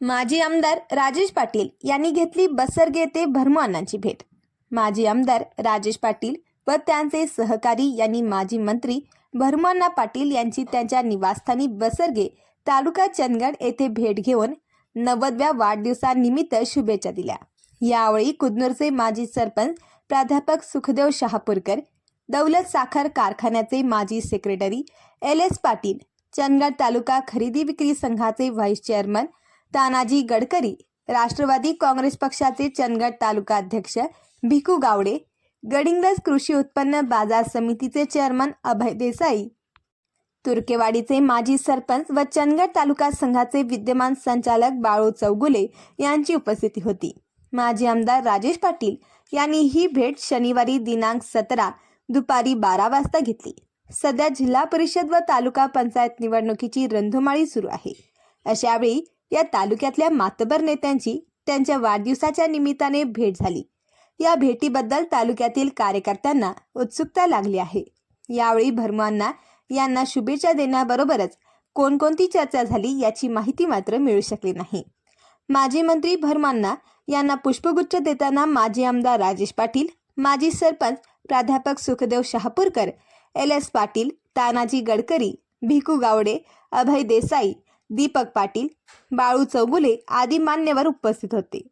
माजी आमदार राजेश पाटील यांनी घेतली बसरगे ते भरमअण्णांची भेट. माजी आमदार राजेश पाटील व त्यांचे सहकारी यांनी माजी मंत्री भरमण्णा पाटील यांची त्यांच्या निवासस्थानी बसरगे तालुका चंदगड येथे भेट घेऊन नव्वदव्या वाढदिवसानिमित्त शुभेच्छा दिल्या. यावेळी कुदनूरचे माजी सरपंच प्राध्यापक सुखदेव शहापूरकर दौलत साखर कारखान्याचे माजी secretary L S Patil Chandgad taluka खरेदी विक्री संघाचे व्हाईस चेअरमन तानाजी गडकरी राष्ट्रवादी काँग्रेस पक्षाचे चंदगड तालुका अध्यक्ष भिकू गावडे गडिंगलज कृषी उत्पन्न बाजार समितीचे चेअरमन अभय देसाई तुर्केवाडीचे माजी सरपंच व चंदगड तालुका संघाचे विद्यमान संचालक बाळू चौगुले यांची उपस्थिती होती. माजी आमदार राजेश पाटील यांनी ही भेट शनिवारी दिनांक सतरा दुपारी बारा वाजता घेतली. सध्या जिल्हा परिषद व तालुका पंचायत निवडणुकीची रंधुमाळी सुरू आहे. अशावेळी या तालुक्यातल्या मातबर नेत्यांची त्यांच्या वाढदिवसाच्या निमित्ताने भेट झाली. या भेटीबद्दल तालुक्यातील कार्यकर्त्यांना उत्सुकता लागली आहे. यावेळी भरमांना यांना शुभेच्छा देण्याबरोबरच कोणकोणती चर्चा झाली याची माहिती मात्र मिळू शकली नाही. माजी मंत्री भरमांना यांना पुष्पगुच्छ देताना माजी आमदार राजेश पाटील माजी सरपंच प्राध्यापक सुखदेव शहापूरकर एल एस पाटील तानाजी गडकरी भिकू गावडे अभय देसाई दीपक पाटील बाळू चौगुले आदी मान्यवर उपस्थित होते.